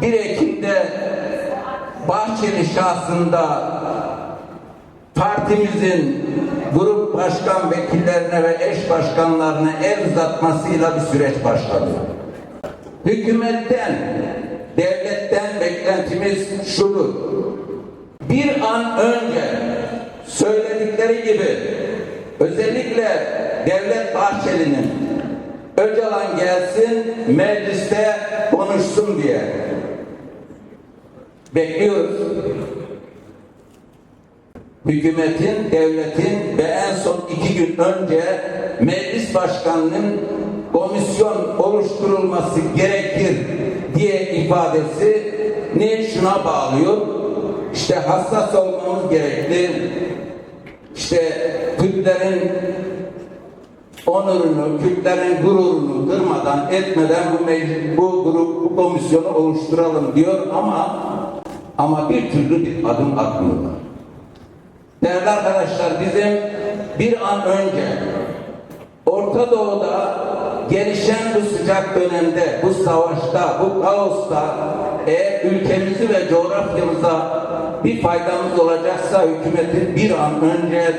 1 Ekim'de Bahçeli şahsında partimizin grup başkan vekillerine ve eş başkanlarına el uzatmasıyla bir süreç başladı. Hükümetten, devletten beklentimiz şudur. Bir an önce söyledikleri gibi özellikle Devlet Bahçeli'nin Öcalan gelsin mecliste konuşsun diye bekliyoruz. Hükümetin, devletin ve en son iki gün önce meclis başkanının komisyon oluşturulması gerekir diye ifadesi ne şuna bağlıyor. İşte hassas olmamız gerekli. İşte Kürtlerin onurunu, Kürtlerin gururunu kırmadan, etmeden bu meclis, bu grup, bu komisyonu oluşturalım diyor ama ama bir türlü bir adım atmıyorlar. Değerli arkadaşlar bizim bir an önce Orta Doğu'da gelişen bu sıcak dönemde, bu savaşta, bu kaosta eğer ülkemizi ve coğrafyamıza bir faydamız olacaksa hükümetin bir an önce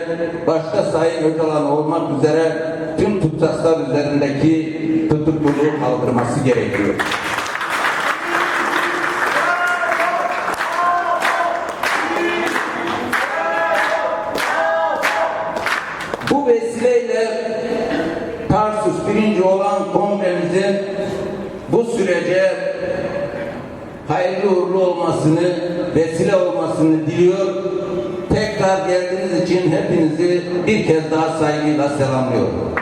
başta Sayın Öcalan olmak üzere tüm tutsaklar üzerindeki tutukluluğu kaldırması gerekiyor. Bu vesileyle Tarsus birinci olan kongremizin bu sürece hayırlı uğurlu olmasını, vesile olmasını diliyor. Tekrar geldiğiniz için hepinizi bir kez daha saygıyla selamlıyorum.